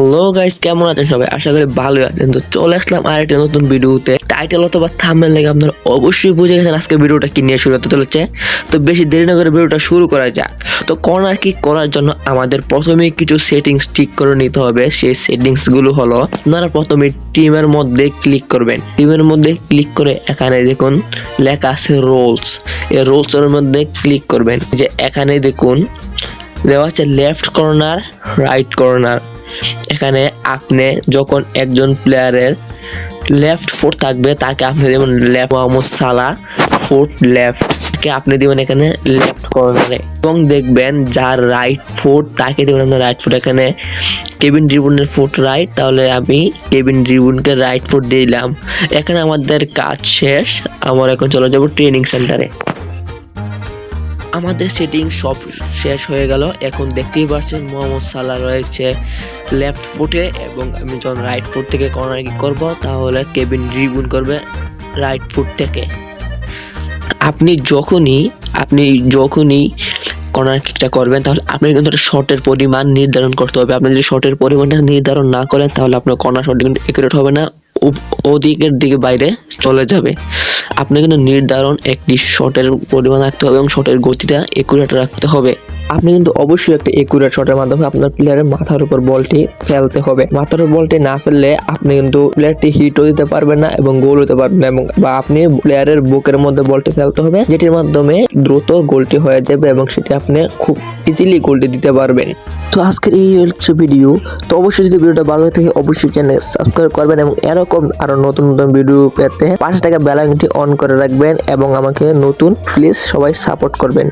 Hello guys কেমন আছেন সবাই? আশা করি ভালোই আছেন। তো চলে আসলাম আর একটা নতুন ভিডিওতে। টাইটেল অথবা থাম্বনেল লেগে আপনারা অবশ্যই বুঝে গেছেন আজকে ভিডিওটা কি নিয়ে শুরু হতে চলেছে। তো বেশি দেরি না করে ভিডিওটা শুরু করা যাক। তো কর্নার কিক করার জন্য আমাদের প্রথমে কিছু সেটিংস ঠিক করে নিতে হবে। সেই সেটিংসগুলো হলো, আপনারা প্রথমে টিমের মধ্যে ক্লিক করবেন। টিমের মধ্যে ক্লিক করে এখানে দেখুন, লেখা আছে রোলস এই রোলস এর মধ্যে ক্লিক করবেন। যে এখানে দেখুন, দেওয়া আছে লেফট কর্নার রাইট কর্নার এখানে আপনি যখন একজন প্লেয়ারের লেফট ফুট থাকবে, তাকে আপনি দেবেন লেফট মোহাম্মদ সালা ফুট লেফট কে আপনি দিবেন এখানে লেফট কর্নারে এবং দেখবেন যার রাইট ফুট তাকে দেবেন আপনার রাইট ফুট এখানে কেবিন ড্রিবুনের ফুট রাইট তাহলে আমি কেবিন ড্রিবুনকে রাইট ফুট দিলাম। এখানে আমাদের কাজ শেষ, আমরা এখন চলে যাব ট্রেনিং সেন্টারে আমাদের সেটিং সব শেষ হয়ে গেল। এখন দেখতেই পাচ্ছেন, মোহাম্মদ সাল্লাহ রয়েছে লেফট ফুটে এবং আমি যখন রাইট ফুট থেকে কর্নার কি করব, তাহলে কেবিন রিবুন করবে রাইট ফুট থেকে। আপনি যখনই আপনি যখনই কর্নার কিকটা করবেন, তাহলে আপনি কিন্তু একটা শটের পরিমাণ নির্ধারণ করতে হবে। আপনি যদি শটের পরিমাণটা নির্ধারণ না করেন, তাহলে আপনার কর্নার শট কিন্তু একুরেট হবে না ওদিকের দিকে বাইরে চলে যাবে। আপনি কিন্তু নির্ধারণ একটি শটের পরিমাণ রাখতে হবে এবং শটের গতিটা একুরেট রাখতে হবে। আপনি কিন্তু অবশ্যই একটা একুরেট শটের মাধ্যমে আপনার প্লেয়ারের মাথার উপর বলটি ফেলতে হবে। মাথার উপর বলটি না ফেললে আপনি কিন্তু প্লেয়ারটি হিটও দিতে পারবেন না এবং গোল হতে পারবেন না এবং বা আপনি প্লেয়ারের বুকের মধ্যে বলটি ফেলতে হবে, যেটির মাধ্যমে দ্রুত গোলটি হয়ে যাবে এবং সেটি আপনি খুব ইজিলি গোলটি দিতে পারবেন। তো আজকের এই হচ্ছে ভিডিও তো অবশ্যই যদি ভিডিওটা ভালো হয়ে থাকে, অবশ্যই চ্যানেল সাবস্ক্রাইব করবেন এবং এরকম আরও নতুন নতুন ভিডিও পেতে পাশে থাকা বেল অন করে রাখবেন এবং আমাকে নতুন প্লিজ সবাই সাপোর্ট করবেন।